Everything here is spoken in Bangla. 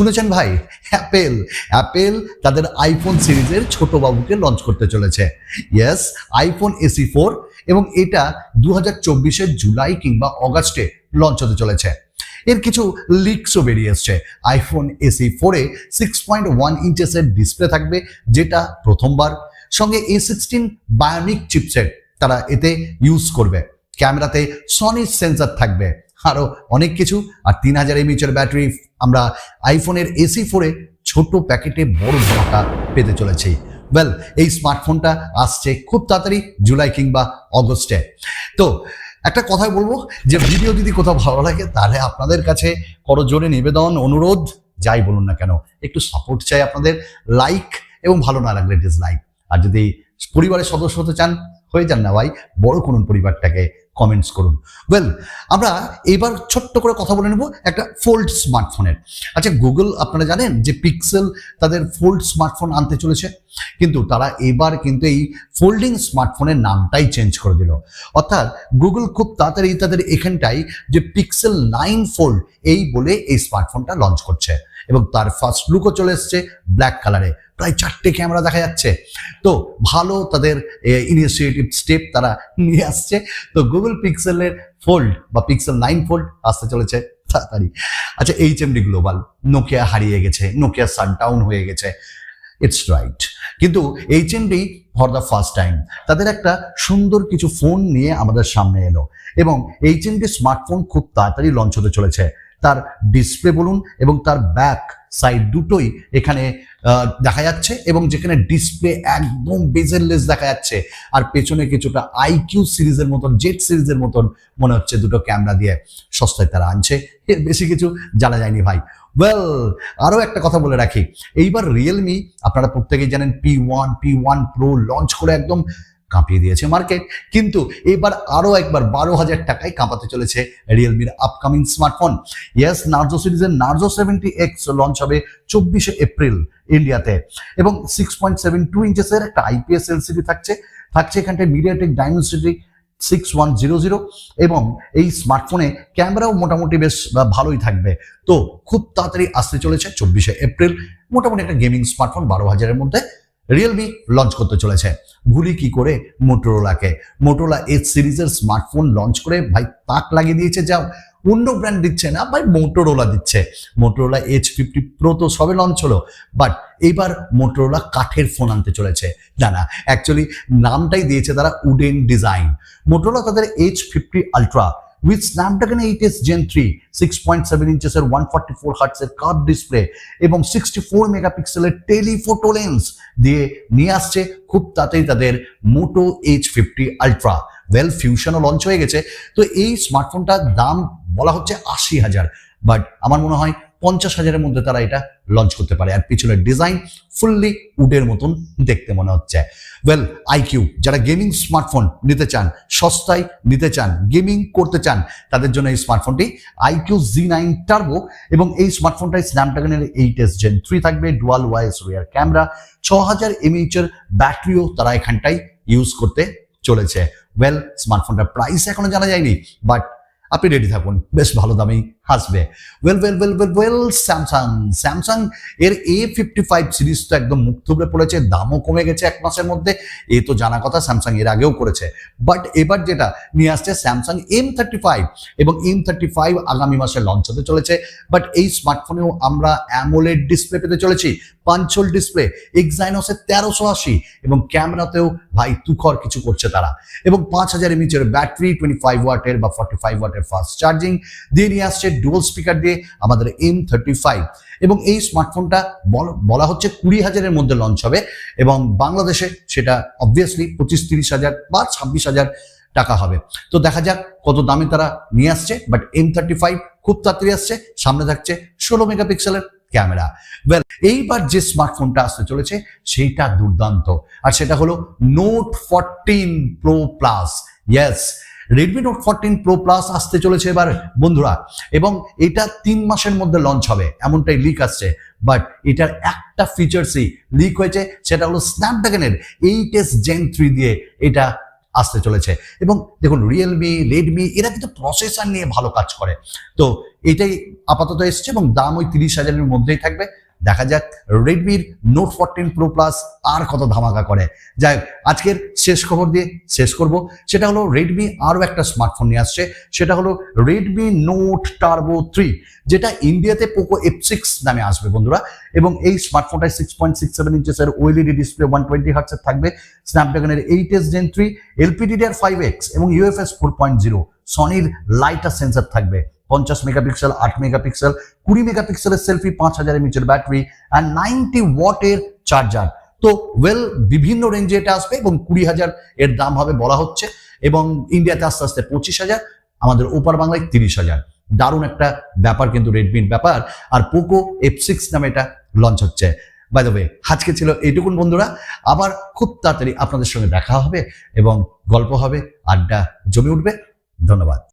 শুনেছেন ভাই? অ্যাপেল অ্যাপেল তাদের আইফোন সিরিজের ছোট বাবুকে লঞ্চ করতে চলেছে। ইয়েস আইফোন এসি ফোর এবং এটা দু হাজার জুলাই কিংবা অগাস্টে লঞ্চ হতে চলেছে। এর কিছু লিক্সও বেরিয়ে এসছে। আইফোন এসি ফোরে সিক্স পয়েন্ট ওয়ান ইঞ্চেসের ডিসপ্লে থাকবে, যেটা প্রথমবার। সঙ্গে এ সিক্সটিন বায়োনিক চিপসেট তারা এতে ইউজ করবে। ক্যামেরাতে সনি সেন্সার থাকবে। আরও অনেক কিছু। আর তিন হাজার এমএচের ব্যাটারি আমরা আইফোনের এসি ফোরে ছোট প্যাকেটে বড় ধামাকা পেতে চলেছি। ওয়েল এই স্মার্টফোনটা আসছে খুব তাড়াতাড়ি জুলাই কিংবা অগস্টে তো একটা কথাই বলব, যে ভিডিও যদি কোথাও ভালো লাগে, তাহলে আপনাদের কাছে করজোরে নিবেদন, অনুরোধ, যাই বলুন না কেন, একটু সাপোর্ট চাই আপনাদের লাইক এবং ভালো না লাগলে ডিসলাইক আর যদি পরিবারের সদস্য হতে চান, হয়ে যান না ভাই, বড় করুন পরিবারটাকে। কমেন্টস করুন। ওয়েল আমরা এবার ছোট্ট করে কথা বলে নেব একটা ফোল্ড স্মার্টফোনের আচ্ছা গুগল আপনারা জানেন যে পিক্সেল তাদের ফোল্ড স্মার্টফোন আনতে চলেছে। কিন্তু তারা এবার কিন্তু এই ফোল্ডিং স্মার্টফোনের নামটাই চেঞ্জ করে দিল। অর্থাৎ গুগল খুব তাড়াতাড়ি তাদের এখানটাই যে পিক্সেল নাইন ফোল্ড এই বলে এই স্মার্টফোনটা লঞ্চ করছে এবং তার ফার্স্ট লুকও চলে এসছে ব্ল্যাক কালারে প্রায় চারটে ক্যামেরা দেখা যাচ্ছে। তো ভালো তাদের ইনিশিয়েটিভ স্টেপ তারা নিয়ে আসছে। তো গুগল পিক্সেলের ফোল্ড বা পিক্সেল নাইন ফোল্ড আসতে চলেছে তাড়াতাড়ি। আচ্ছা H M D global Nokia হারিয়ে গেছে নোকিয়া সানটাউন হয়ে গেছে। ইটস রাইট কিন্তু H MD for the first time তাদের একটা সুন্দর কিছু ফোন নিয়ে আমাদের সামনে এলো। এবং এইচ এমডি স্মার্টফোন খুব তাড়াতাড়ি লঞ্চ হতে চলেছে। তার ডিসপ্লে বলুন এবং তার ব্যাক সাইড দুটোই এখানে দেখা যাচ্ছে এবং যেখানে ডিসপ্লে একদম বেজেললেস দেখা যাচ্ছে। আর পেছনে কিছুটা আইকিউ সিরিজের মতন জেট সিরিজের মতন মনে হচ্ছে দুটো ক্যামেরা দিয়ে সস্তায় তারা আনছে। এর বেশি কিছু জানা যায়নি ভাই। ওয়েল আরও একটা কথা বলে রাখি। এইবার রিয়েলমি আপনারা প্রত্যেকেই জানেন P one P one pro launch করে একদম কাঁপিয়ে দিয়েছে মার্কেট কিন্তু এবার আরও একবার বারো হাজার টাকায় কাঁপাতে চলেছে রিয়েলমির আপকামিং স্মার্টফোন ইয়েস নার্জো সিরিজের নার্জো সেভেন্টি এক্স লঞ্চ হবে চব্বিশে এপ্রিল ইন্ডিয়াতে এবং সিক্স পয়েন্ট সেভেন টু ইঞ্চেসের একটা আইপিএস এলসিডি থাকছে। থাকছে এখানটায় MediaTek Dimensity six one zero zero এবং এই স্মার্টফোনে ক্যামেরাও মোটামুটি বেশ ভালোই থাকবে। তো খুব তাড়াতাড়ি আসতে চলেছে চব্বিশে এপ্রিল। মোটামুটি একটা গেমিং স্মার্টফোন বারো হাজারের মধ্যে রিয়েলমি লঞ্চ করতে চলেছে। ভুলি কি করে মোটোরোলাকে মোটোরোলা এইচ সিরিজের স্মার্টফোন লঞ্চ করে ভাই তাক লাগিয়ে দিয়েছে যা অন্য ব্র্যান্ড দিচ্ছে না ভাই মোটোরোলা দিচ্ছে। মোটোরোলা এইচ ফিফটি প্রো তো সবে লঞ্চ হলো বাট এইবার মোটোরোলা কাঠের ফোন আনতে চলেছে। না না অ্যাকচুয়ালি নামটাই দিয়েছে তারা উডেন ডিজাইন মোটোরোলা তাদের H fifty ultra with Snapdragon eight S gen three six point seven ইঞ্চেসের one forty four হার্টসের কার্ভ ডিসপ্লে এবং সিক্সটি ফোর মেগাপিক্সেলের টেলিফোটো লেন্স দিয়ে নিয়ে আসছে খুব তাড়াতাড়ি তাদের Moto H fifty ultra well ফিউশনও launch হয়ে গেছে। তো এই স্মার্টফোনটার দাম বলা হচ্ছে আশি হাজার। বাট আমার মনে হয় পঞ্চাশ হাজারের মধ্যে তারা এটা লঞ্চ করতে পারে। আর পিছনের ডিজাইন ফুললি উডের মতন দেখতে মনে হচ্ছে। ওয়েল আইকিউ যারা গেমিং স্মার্টফোন নিতে চান, সস্তায় নিতে চান গেমিং করতে চান, তাদের জন্য এই স্মার্টফোনটি আইকিউ জি নাইন টার্বো এবং এই স্মার্টফোনটায় স্ন্যাপড্রাগনের এইট এস জেন থ্রি থাকবে ডুয়াল ওয়াইস রিয়ার ক্যামেরা ছ হাজার এমএইচ এর ব্যাটারিও তারা এখানটায় ইউজ করতে চলেছে। ওয়েল স্মার্টফোনটার প্রাইস এখনও জানা যায়নি বাট আপনি রেডি থাকুন বেশ ভালো দামেই আসবে well well well well well Samsung Samsung এর এ ফিফটি ফাইভ সিরিজ তো একদম মুখ থুবড়ে পড়েছে, দামও কমে গেছে এক মাসের মধ্যে। এ তো জানা কথা স্যামসাং এর আগেও করেছে। বাট এবার যেটা নিয়ে আসছে স্যামসাং এম থার্টি ফাইভ এবং এম থার্টি ফাইভ আগামী মাসে লঞ্চ হতে চলেছে। বাট এই স্মার্টফোনেও আমরা অ্যামোলেড ডিসপ্লে পেতে চলেছি পাঞ্চল ডিসপ্লে এক্সাইনসের তেরোশো আশি এবং ক্যামেরাতেও ভাই তুখর কিছু করছে তারা। এবং পাঁচ হাজার এমএচের ব্যাটারি টোয়েন্টি ফাইভ ওয়াটের বা ফর্টি ফাইভ ওয়াটের ফাস্ট চার্জিং দিয়ে নিয়ে আসছে ডুয়াল স্পিকার দিয়ে আমাদের এম থার্টি ফাইভ এবং এই স্মার্টফোনটা বল- হচ্ছে কুড়ি হাজারের মধ্যে লঞ্চ হবে এবং বাংলাদেশে সেটা অবভিয়াসলি পঁচিশ তিরিশ হাজার বা ছাব্বিশ হাজার টাকা হবে। তো দেখা যাক কত দামে তারা নিয়ে আসছে বাট এম থার্টি ফাইভ খুব তাড়াতাড়ি আসছে, সামনে থাকছে ষোলো মেগাপিক্সেলের ক্যামেরা। ওয়েল এইবার যে স্মার্টফোনটা আসতে চলেছে, সেইটা দুর্দান্ত। আর সেটা হলো note fourteen pro plus yes Redmi note fourteen pro plus আসতে চলেছে এবার, বন্ধুরা। এবং এটা তিন মাসের মধ্যে লঞ্চ হবে, এমনটাই লিক আসছে। বাট এটার একটা ফিচার্সই লিক হয়েছে, সেটা হলো স্ন্যাপড্রাগনের এইট এস জেন থ্রি দিয়ে এটা আসতে চলেছে। এবং দেখুন রিয়েলমি রেডমি এরা কিন্তু প্রসেসর নিয়ে ভালো কাজ করে। তো এটাই আপাতত এসছে এবং দাম ওই তিরিশ হাজারের মধ্যেই থাকবে। দেখা যাক রেডমির নোট ফোরটিন প্রো প্লাস আর কত ধামাকা করে। যাই আজকের শেষ খবর দিয়ে শেষ করব। সেটা হলো রেডমি আরও একটা স্মার্টফোন নিয়ে আসছে। সেটা হলো রেডমি নোট টার্বো থ্রি যেটা ইন্ডিয়াতে পোকো এফ সিক্স নামে আসবে বন্ধুরা। এবং এই স্মার্টফোনটায় সিক্স পয়েন্ট সিক্স সেভেন ইঞ্চেসের ওএলইডি ডিসপ্লে ওয়ান টোয়েন্টি হার্টসের থাকবে। স্ন্যাপড্রাগনের eight S gen three LPDDR five X এবং ইউএফএস ফোর পয়েন্ট জিরো সনির লাইটার সেন্সার থাকবে। পঞ্চাশ মেগাপিক্সেল, আট মেগাপিক্সেল, কুড়ি মেগাপিক্সেলের সেলফি পাঁচ হাজার এমএচের ব্যাটারি অ্যান্ড নাইনটি ওয়াটের চার্জার তো ওয়েল বিভিন্ন রেঞ্জে এটা আসবে এবং কুড়ি হাজার এর দাম হবে বলা হচ্ছে, এবং ইন্ডিয়াতে আস্তে আস্তে পঁচিশ হাজার, আমাদের ওপার বাংলায় তিরিশ হাজার। দারুণ একটা ব্যাপার কিন্তু রেডমির ব্যাপার, আর পোকো এফ সিক্স নামে এটা লঞ্চ হচ্ছে। বাই দ্য ওয়ে আজকে ছিল এইটুকুন বন্ধুরা, আবার খুব তাড়াতাড়ি আপনাদের সঙ্গে দেখা হবে এবং গল্প হবে, আড্ডা জমে উঠবে। ধন্যবাদ।